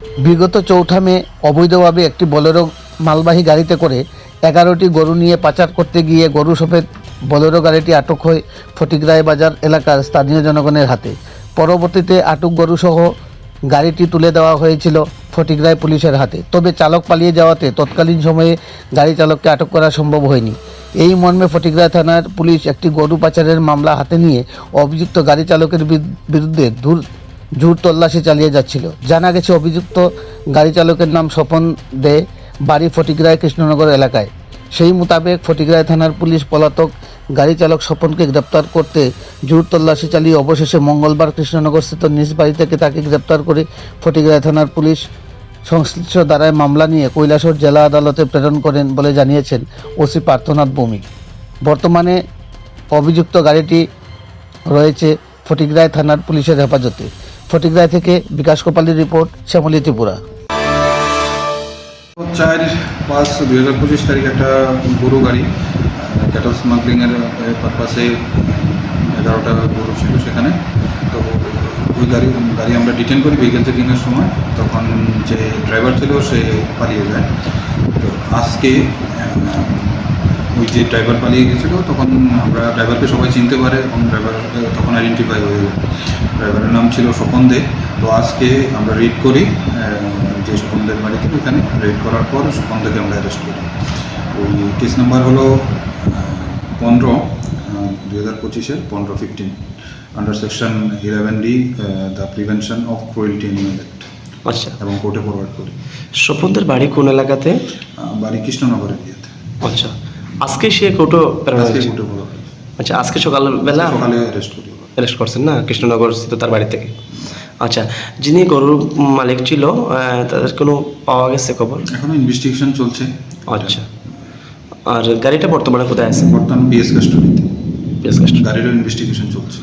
বিগত চৌঠা মে অবৈধভাবে একটি বলেরো মালবাহী গাড়িতে করে এগারোটি গরু নিয়ে পাচার করতে গিয়ে গরু সফেদ বলেরো গাড়িটি আটক হয় ফটিকরায় বাজার এলাকার স্থানীয় জনগণের হাতে। পরবর্তীতে আটক গরুসহ গাড়িটি তুলে দেওয়া হয়েছিল ফটিকরায় পুলিশের হাতে। তবে চালক পালিয়ে যাওয়াতে তৎকালীন সময়ে গাড়ি চালককে আটক করা সম্ভব হয়নি। এই মর্মে ফটিকরায় থানার পুলিশ একটি গরু পাচারের মামলা হাতে নিয়ে অভিযুক্ত গাড়ি চালকের বিরু- বিরুদ্ধে দূর জোর তল্লাশি চালিয়ে যাচ্ছিল। জানা গেছে, অভিযুক্ত গাড়ি চালকের নাম স্বপন দে, বাড়ি ফটিকরায়, কৃষ্ণনগর এলাকায়। সেই মোতাবেক ফটিকরায় থানার পুলিশ পলাতক গাড়ি চালক স্বপনকে গ্রেপ্তার করতে জোর তল্লাশি চালিয়ে অবশেষে মঙ্গলবার কৃষ্ণনগরস্থিত নিজ বাড়ি থেকে তাকে গ্রেপ্তার করে ফটিকরায় থানার পুলিশ সংশ্লিষ্ট দ্বারায় মামলা নিয়ে কৈলাসর জেলা আদালতে প্রেরণ করেন বলে জানিয়েছেন ওসি পার্থনাথ ভৌমিক। বর্তমানে অভিযুক্ত গাড়িটি রয়েছে ফটিকরায় থানার পুলিশের হেফাজতে। ফটিকরায় থেকে বিকাশ কোপালির রিপোর্ট, শ্যামলী ত্রিপুরা। চার পাঁচ দুই হাজার পঁচিশ তারিখ একটা গরু গাড়ি ক্যাটল স্মাগলিংয়ের পারপাসে এগারোটা গরু ছিল সেখানে। তো ওই গাড়ি গাড়ি আমরা ডিটেন করি ভেহিকেল চেকিংয়ের সময়, তখন যে ড্রাইভার ছিল সে পালিয়ে যায়। তো আজকে ওই যে ড্রাইভার পালিয়ে গেছিল তখন আমরা ড্রাইভারকে সবাই চিনতে পারে এবং ড্রাইভার তখন আইডেন্টিফাই হয়ে যায় ড্রাইভারের নাম ছিল স্বপন দে। তো আজকে আমরা রেড করি যে স্বপন দের বাড়িতে ওখানে। রেড করার পর স্বপন দেকে আমরা অ্যারেস্ট করি। ওই কেস নাম্বার হলো পনেরো দুই হাজার পঁচিশের পনেরো fifteen under section eleven D the prevention of cruelty animal act আচ্ছা। এবং কোর্টে ফরওয়ার্ড করি। স্বপনদের বাড়ি কোন এলাকাতে? বাড়ি কৃষ্ণনগরের আচ্ছা। আজকে সে কোটো আচ্ছা আজকে সকালবেলা সকালে অ্যারেস্ট করি করছেন না? কৃষ্ণনগর স্থিত তার বাড়ি থেকে। আচ্ছা যিনি গরুর মালিক ছিল তাদের কোনো পাওয়া গেছে খবর? এখনও ইনভেস্টিগেশন চলছে। আচ্ছা। আর গাড়িটা বর্তমানে কোথায় আছে? বর্তমান বিএস কাস্টডিতে বিএস কাস্টডি গাড়িরও ইনভেস্টিগেশন চলছে।